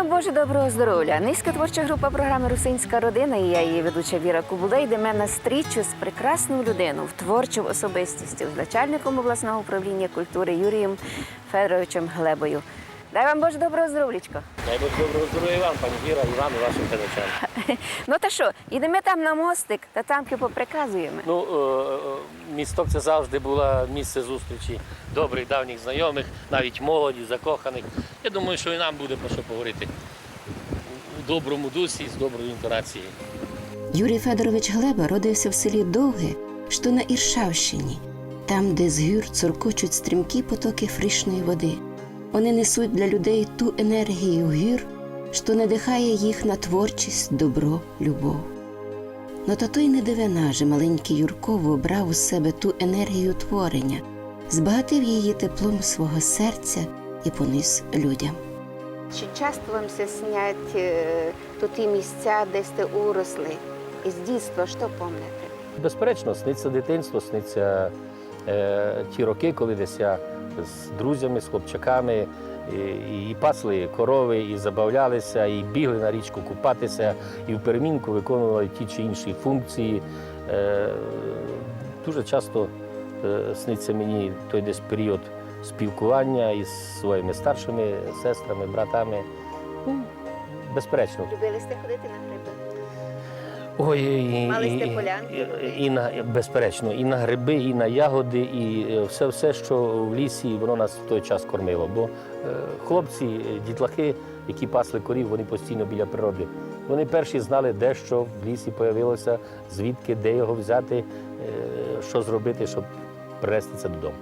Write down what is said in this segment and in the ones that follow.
вам Боже доброго здоров'я! Низька творча група програми Русинська родина і я її ведуча Віра Кубулей йде мене на стрічу з прекрасною людиною, творчою особистістю, з начальником обласного управління культури Юрієм Федоровичем Глебою. Дай вам Боже доброго здоров'ячко! Дай Бог доброго здоров'я вам, пані Віра, і вам, і вашим глядачам. Ну та що, ідемо там на мостик та тамки поприказуємо. Ну, е, е, місток це завжди було місце зустрічі добрих давніх знайомих, навіть молоді, закоханих. Я думаю, що і нам буде про що поговорити у доброму дусі, з доброю інтонацією. Юрій Федорович Глеба родився в селі Довге, що на Іршавщині, там, де з гір цуркочуть стрімкі потоки фрішної води. Вони несуть для людей ту енергію гір, що надихає їх на творчість, добро, любов. Но та то й не дивина, же маленький Юрко обрав у себе ту енергію творення, збагатив її теплом свого серця і поніс людям. Чи часто вам все снять е, тут ті місця, де сте уросли? Із дійства, що пам'ятаєте? Безперечно, сниться дитинство, сниться е, ті роки, коли десь я з друзями, з хлопчаками і, і пасли корови, і забавлялися, і бігли на річку купатися, і в перемінку виконували ті чи інші функції. Е, дуже часто е, сниться мені той десь період спілкування із своїми старшими сестрами, братами. Ну, безперечно. Любили сте ходити на гриби? Ой, і, і, і, і на безперечно, і на гриби, і на ягоди, і е, все, все, що в лісі, воно нас в той час кормило. Бо е, хлопці, е, дітлахи, які пасли корів, вони постійно біля природи. Вони перші знали, де що в лісі появилося, звідки, де його взяти, е, що зробити, щоб принести це додому.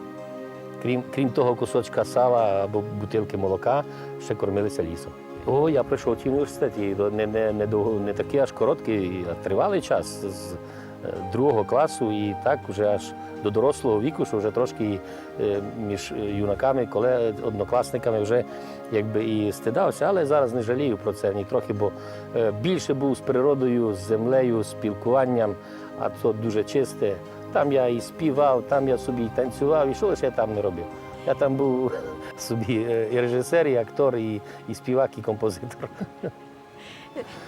Крім, крім того кусочка сала або бутилки молока, ще кормилися лісом. О, я в університет, і не, не, не, довго, не такий аж короткий, а тривалий час з е, другого класу і так вже аж до дорослого віку, що вже трошки е, між юнаками, коле, однокласниками вже якби і стидався, але зараз не жалію про це ні трохи, бо е, більше був з природою, з землею, з спілкуванням, а це дуже чисте. Там я і співав, там я собі і танцював, і що лише я там не робив. Я там був собі е, і режисер, і актор, і, і співак, і композитор.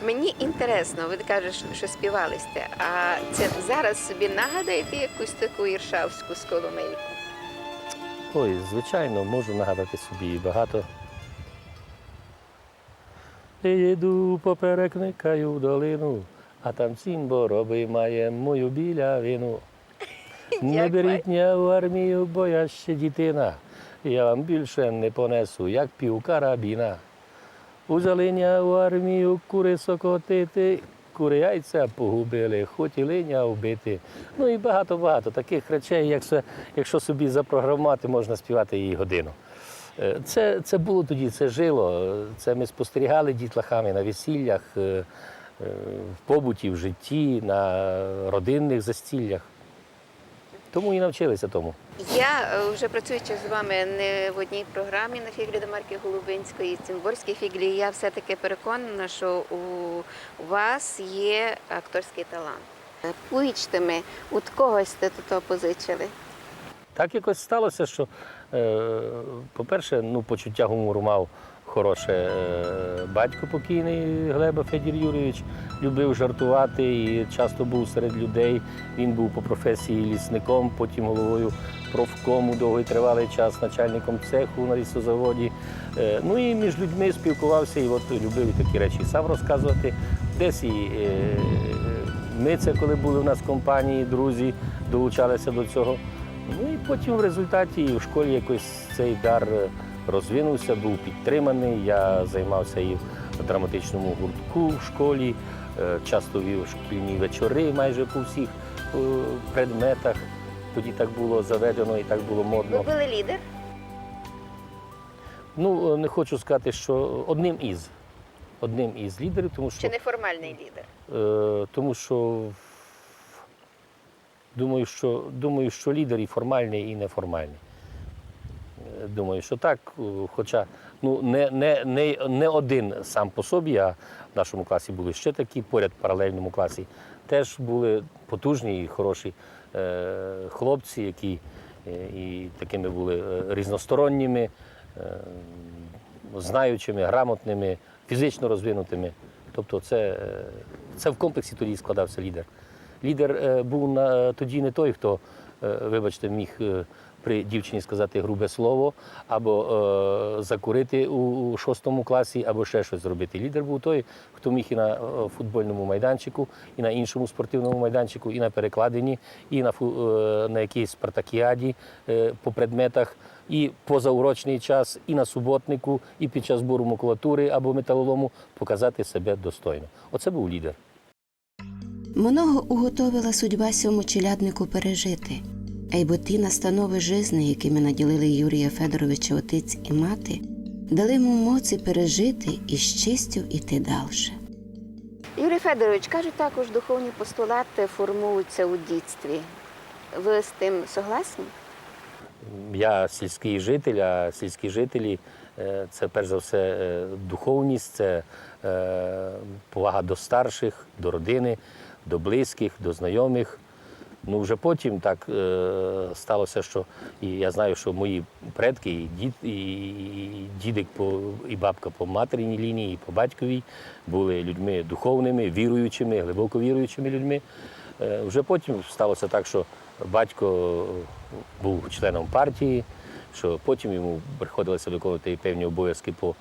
Мені інтересно, ви кажете, що співали сте, а це зараз собі нагадаєте якусь таку іршавську сколомейку? Ой, звичайно, можу нагадати собі багато. Їду поперек никаю в долину, а там сім бороби має мою білявину. Не беріть мене в армію, бо я ще дитина. Я вам більше не понесу, як пів карабіна. Узяли в армію кури сокотити, кури яйця погубили, хотіли ня вбити. Ну і багато-багато таких речей, як це, якщо собі запрограмувати, можна співати її годину. Е, Це, це було тоді, це жило. Це ми спостерігали дітлахами на весіллях, е, е, в побуті, в житті, на родинних застіллях. Тому і навчилися тому. Я е, вже працюючи з вами не в одній програмі на фіглі до Марки Голубинської, Цимборській фіглі, я все-таки переконана, що у вас є акторський талант. Поїчте ми, от когось сте тут позичили. Так якось сталося, що, е, по-перше, ну, почуття гумору мав хороше е, батько покійний Глеба Федір Юрійович, любив жартувати і часто був серед людей. Він був по професії лісником, потім головою профкому довгий тривалий час, начальником цеху на лісозаводі. Е, ну і між людьми спілкувався і от любив такі речі сам розказувати. Десь і е, ми це, коли були в нас в компанії, друзі, долучалися до цього. Ну і потім в результаті в школі якось цей дар розвинувся, був підтриманий. Я займався і в драматичному гуртку в школі, е, часто вів шкільні вечори майже по всіх е, предметах. Тоді так було заведено і так було Ви модно. були лідер? Ну, е, не хочу сказати, що одним із. Одним із лідерів, тому що Чи неформальний лідер? Е, тому що думаю, що думаю, що лідер і формальний, і неформальний. Думаю, що так, е, хоча ну, не, не, не, не один сам по собі, а в нашому класі були ще такі, поряд в паралельному класі теж були потужні і хороші е, хлопці, які е, і такими були е, різносторонніми, е, знаючими, грамотними, фізично розвинутими. Тобто, це, е, це в комплексі тоді складався лідер. Лідер е, був на, тоді не той, хто, е, вибачте, міг е, при дівчині сказати грубе слово, або е, закурити у, шостому класі, або ще щось зробити. Лідер був той, хто міг і на е, футбольному майданчику, і на іншому спортивному майданчику, і на перекладині, і на, е, на якійсь спартакіаді е, по предметах, і позаурочний час, і на суботнику, і під час збору макулатури або металолому показати себе достойно. Оце був лідер. Много уготовила судьба сьому челяднику пережити, а й бо ті настанови жизни, якими наділили Юрія Федоровича отець і мати, дали йому моці пережити і з честю іти дальше. Юрій Федорович, кажуть, також духовні постулати формуються у дітстві. Ви з тим согласні? Я сільський житель, а сільські жителі е, це перш за все е, духовність, це е, повага до старших, до родини, до близьких, до знайомих. Ну, вже потім так е, сталося, що і я знаю, що мої предки, і дід, і, дідик по, і бабка по материній лінії, і по батьковій були людьми духовними, віруючими, глибоко віруючими людьми. Е, Вже потім сталося так, що батько був членом партії, що потім йому приходилося виконувати певні обов'язки по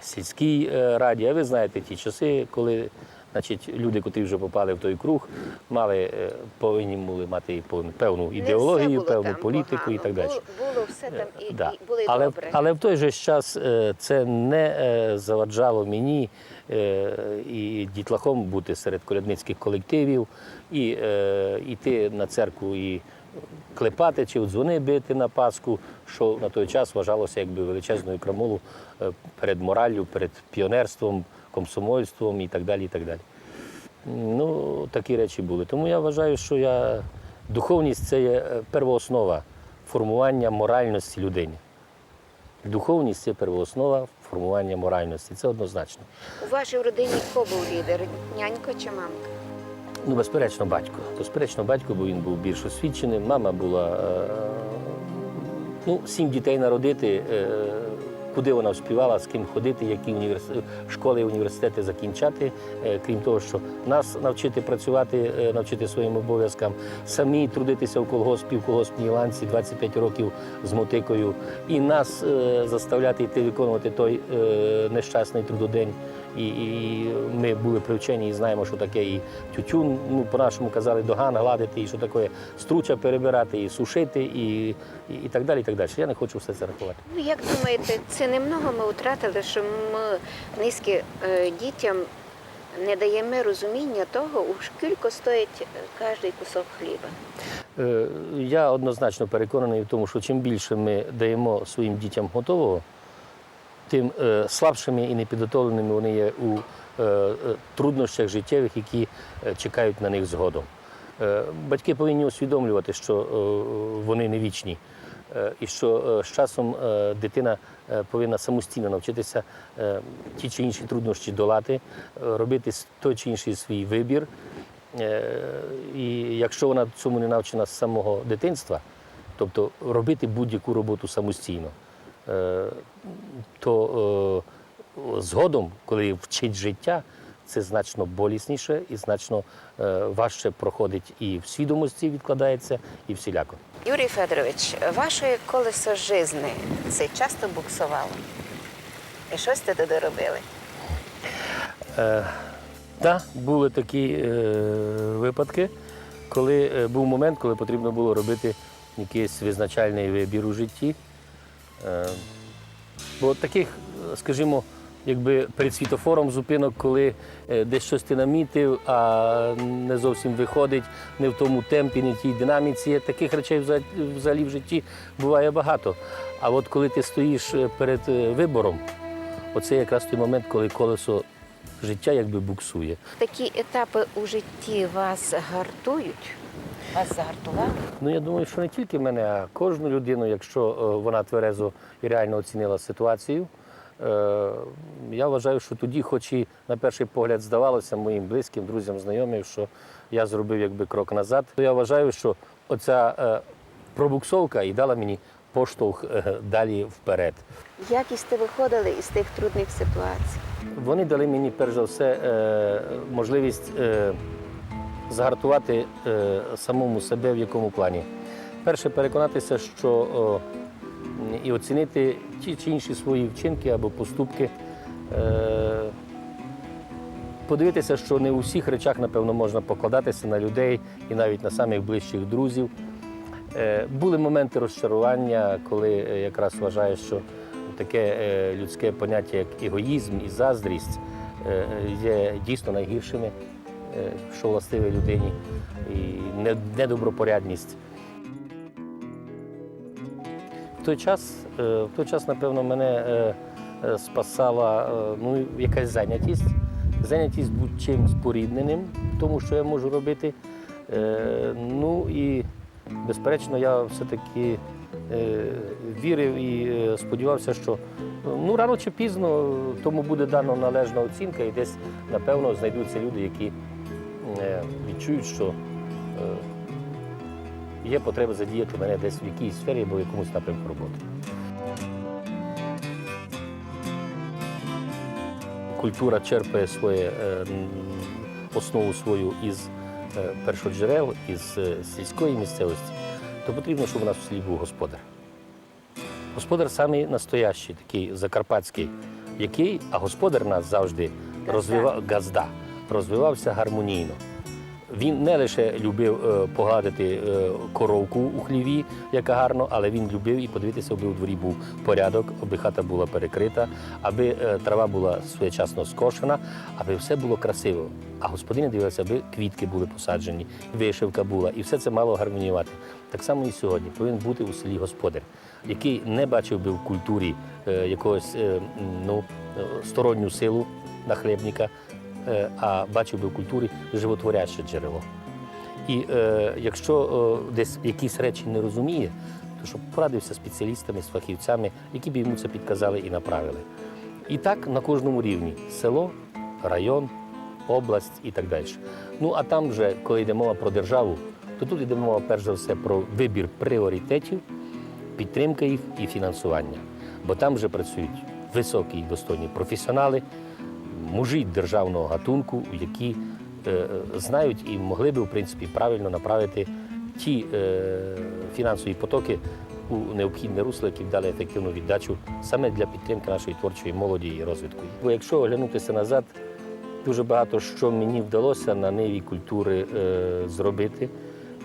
сільській е, раді. А ви знаєте ті часи, коли значить, люди, котрі вже попали в той круг, мали, е, повинні були мати певну- ідеологію, певну політику і так далі. Було, все там і, Да. і були але, добре. але в той же час е, це не е, заваджало мені е, і дітлахом бути серед колядницьких колективів, і е, йти на церкву і клепати чи в дзвони бити на Пасху, що на той час вважалося якби величезною крамолу е, перед мораллю, перед піонерством, комсомольством і так далі. І так далі. Ну, такі речі були. Тому я вважаю, що я... духовність це є е, первооснова формування моральності людині. Духовність це первооснова формування моральності. Це однозначно. У вашій родині хто був лідер? Нянька чи мамка? Ну, безперечно, батько. Безперечно, батько, бо він був більш освіченим. Мама була. Е... Ну, сім дітей народити. Куди вона вспівала, з ким ходити, які універс... школи і університети закінчати, Е, крім того, що нас навчити працювати, е, навчити своїм обов'язкам, самі трудитися в колгоспі, в колгоспній ланці 25 років з мотикою, і нас е, заставляти йти виконувати той нещасний трудодень. І, і ми були привчені і знаємо, що таке і тютюн, ну по-нашому казали, доган гладити, і що таке струча перебирати, і сушити, і, і, і так далі. і так далі. Я не хочу все це рахувати. Ну, як думаєте, це немного ми втратили, що ми низькі е, дітям не даємо розуміння того, у скільки стоїть е, кожний кусок хліба. Е, Я однозначно переконаний в тому, що чим більше ми даємо своїм дітям готового, тим е, слабшими і непідготовленими вони є у е, е, труднощах життєвих, які чекають на них згодом. Батьки повинні усвідомлювати, що вони не вічні, і що з часом дитина повинна самостійно навчитися ті чи інші труднощі долати, робити той чи інший свій вибір. І якщо вона цьому не навчена з самого дитинства, тобто робити будь-яку роботу самостійно, то е, згодом, коли вчить життя, це значно болісніше і значно е, важче проходить і в свідомості відкладається, і всіляко. Юрій Федорович, ваше колесо жизни це часто буксувало. І щось ти туди робили? Так, були такі е, випадки, коли е, був момент, коли потрібно було робити якийсь визначальний вибір у житті. Е, бо таких, е, скажімо, якби перед світофором зупинок, коли е, десь щось ти намітив, а не зовсім виходить, не в тому темпі, не в тій динаміці. Таких речей вза- взагалі в житті буває багато. А от коли ти стоїш е, перед вибором, оце якраз той момент, коли колесо життя якби буксує. Такі етапи у житті вас гартують? Вас загартували? Ну я думаю, що не тільки мене, а кожну людину, якщо е, вона тверезо і реально оцінила ситуацію. е, Я вважаю, що тоді, хоч і на перший погляд здавалося моїм близьким, друзям, знайомим, що я зробив якби крок назад, то я вважаю, що оця е, пробуксовка і дала мені поштовх далі вперед. Якісти виходили із тих трудних ситуацій. Вони дали мені перш за все можливість е, загартувати е, самому себе в якому плані. Перше, переконатися, що о, і оцінити ті чи інші свої вчинки або поступки. Е, подивитися, що не у всіх речах, напевно, можна покладатися на людей і навіть на самих ближчих друзів. Е, Були моменти розчарування, коли е, якраз вважаєш, що таке е, людське поняття, як егоїзм і заздрість, е, є дійсно найгіршими, е, що властиве людині, і недобропорядність. В той час, е, в той час напевно, мене е, е, спасала е, ну, якась зайнятість. Зайнятість будь чимсь порідненим, тому що я можу робити. Е, Ну і безперечно, я все-таки е, вірив і е, сподівався, що ну, рано чи пізно тому буде дана належна оцінка, і десь, напевно, знайдуться люди, які е, відчують, що е, є потреба задіяти мене десь в якійсь сфері або в якомусь напрямку роботи. Культура черпає своє е, основу свою із е, першоджерел, із е, сільської місцевості, то потрібно, щоб у нас в селі був господар. Господар самий настоящий, такий закарпатський, який, а господар нас завжди розвивав газда, розвивався гармонійно. Він не лише любив е, погладити е, коровку у хліві, яка гарно, але він любив і подивитися, аби у дворі був порядок, аби хата була перекрита, аби е, трава була своєчасно скошена, аби все було красиво. А господиня дивилася, аби квітки були посаджені, вишивка була, і все це мало гармоніювати. Так само і сьогодні повинен бути у селі господар, який не бачив би в культурі якогось ну, сторонню силу нахлебника, а бачив би в культурі животворяще джерело. І е, якщо е, десь якісь речі не розуміє, то щоб порадився спеціалістами, з фахівцями, які б йому це підказали і направили. І так на кожному рівні село, район, область і так далі. Ну а там вже, коли йде мова про державу, то тут йде мова перш за все про вибір пріоритетів, підтримка їх і фінансування. Бо там вже працюють високі і достойні професіонали, мужі державного гатунку, які е, знають і могли би, в принципі, правильно направити ті е, фінансові потоки у необхідне русло, які б дали ефективну віддачу саме для підтримки нашої творчої молоді і розвитку. Бо якщо оглянутися назад, дуже багато що мені вдалося на ниві культури е, зробити.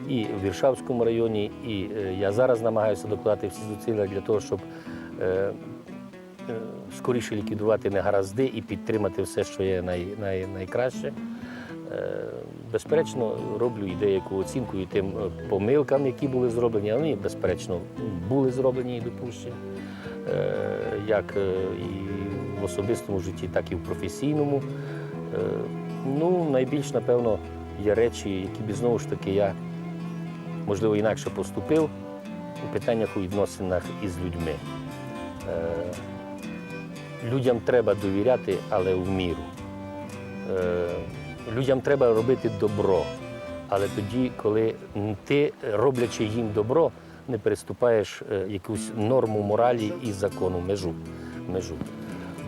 І в Віршавському районі, і я зараз намагаюся докладати всі зусилля для того, щоб скоріше ліквідувати негаразди і підтримати все, що є най, най, найкраще. Е, Безперечно, роблю і деяку оцінку і тим е, помилкам, які були зроблені, вони, безперечно, були зроблені і допущені, Е, як е, і в особистому житті, так і в професійному. Е, Ну, найбільш, напевно, є речі, які б знову ж таки я, можливо, інакше поступив у питаннях у відносинах із людьми. Людям треба довіряти, але в міру. Е, Людям треба робити добро, але тоді, коли ти, роблячи їм добро, не переступаєш е, якусь норму моралі і закону, межу. межу.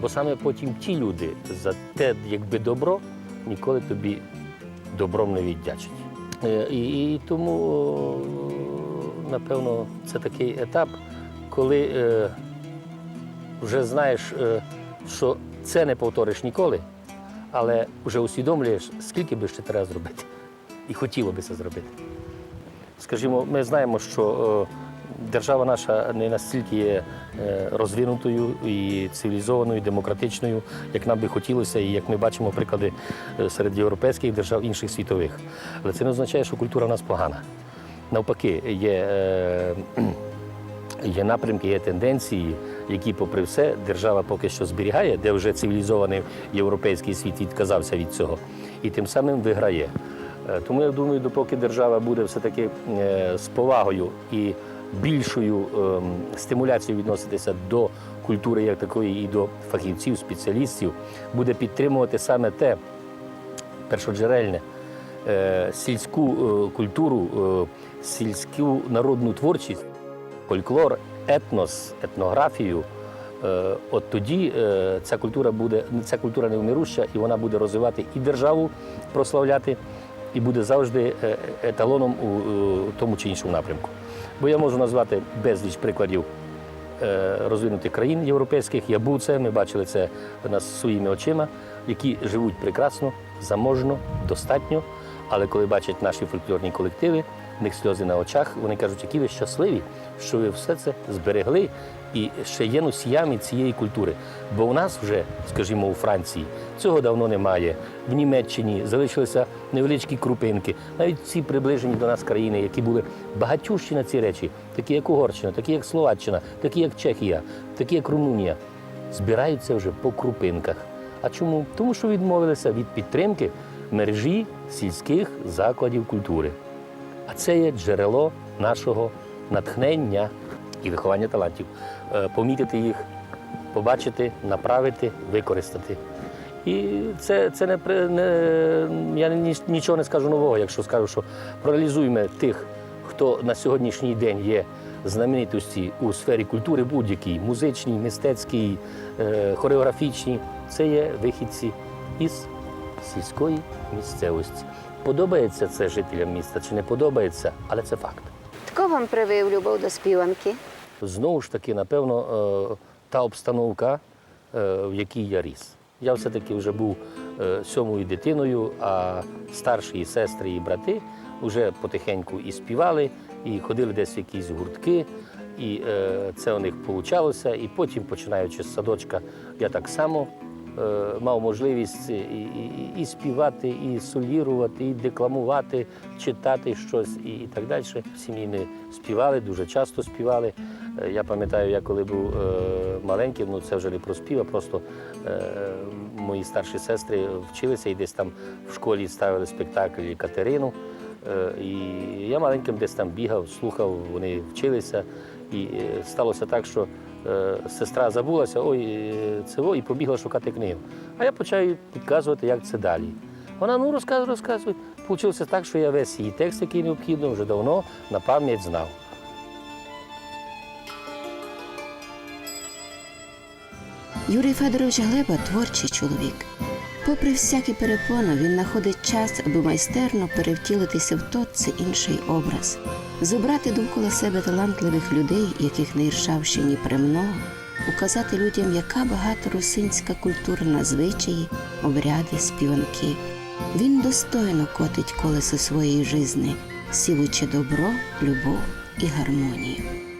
Бо саме потім ті люди за те, якби добро, ніколи тобі добром не віддячать. Е, І, і тому, напевно, це такий етап, коли вже знаєш, е, що це не повториш ніколи, але вже усвідомлюєш, скільки би ще треба зробити. І хотіло би це зробити. Скажімо, ми знаємо, що е, держава наша не настільки є е, розвинутою і цивілізованою, демократичною, як нам би хотілося, і як ми бачимо приклади серед європейських держав інших світових. Але це не означає, що культура в нас погана. Навпаки, є, є напрямки, є тенденції, які, попри все, держава поки що зберігає, де вже цивілізований європейський світ відказався від цього, і тим самим виграє. Е, Тому я думаю, допоки держава буде все-таки е, з повагою і більшою ем, стимуляцією відноситися до культури як такої і до фахівців, спеціалістів, буде підтримувати саме те першоджерельне, е, сільську культуру, сільську народну творчість. фольклор, етнос, етнографію, е, от тоді е, ця культура буде ця культура невмируща, і вона буде розвивати і державу прославляти, і буде завжди е, еталоном у, тому чи іншому напрямку. Бо я можу назвати безліч прикладів розвинутих країн європейських. Я був це, ми бачили це нас своїми очима, які живуть прекрасно, заможно, достатньо. Але коли бачать наші фольклорні колективи, в них сльози на очах, вони кажуть, які ви щасливі, що ви все це зберегли і ще є носіями цієї культури. Бо у нас вже, скажімо, у Франції цього давно немає. В Німеччині залишилися невеличкі крупинки, навіть ці приближені до нас країни, які були багатющі на ці речі, такі як Угорщина, такі як Словаччина, такі як Чехія, такі як Румунія, збираються вже по крупинках. А чому? Тому що відмовилися від підтримки мережі сільських закладів культури. А це є джерело нашого натхнення і виховання талантів. Е, Помітити їх, побачити, направити, використати. І це, це не, не я нічого не скажу нового, якщо скажу, що проаналізуємо тих, хто на сьогоднішній день є знаменитості у сфері культури будь-якій, музичній, мистецькій, е, хореографічній. Це є вихідці із сільської місцевості. Подобається це жителям міста чи не подобається, але це факт. Хто вам привив любов до співанки? Знову ж таки, напевно, е, та обстановка, е, в якій я ріс. Я все-таки вже був е, сьомою дитиною, а старші і сестри і брати вже потихеньку і співали, і ходили десь в якісь гуртки. І це у них вийшло. І потім, починаючи з садочка, я так само мав можливість і, і, і співати, і солірувати, і декламувати, читати щось і, і так далі. Сім'ї ми співали, дуже часто співали. Е, Я пам'ятаю, я коли був е, маленьким, ну це вже не про спів, а просто е, мої старші сестри вчилися і десь там в школі ставили спектакль Катерину. Е, І я маленьким десь там бігав, слухав, вони вчилися. І е, сталося так, що е, сестра забулася, ой, е, це і побігла шукати книгу. А я почав підказувати, як це далі. Вона ну розказує, розказує. Получилося так, що я весь її текст, який необхідно, вже давно на пам'ять знав. Юрій Федорович Глеба творчий чоловік. Попри всякі перепони, він знаходить час, аби майстерно перевтілитися в тот чи інший образ, зібрати довкола себе талантливих людей, яких на Іршавщині премного, указати людям, яка багата русинська культура на звичаї, обряди, співанки. Він достойно котить колесо своєї жизни, сівучи добро, любов і гармонію.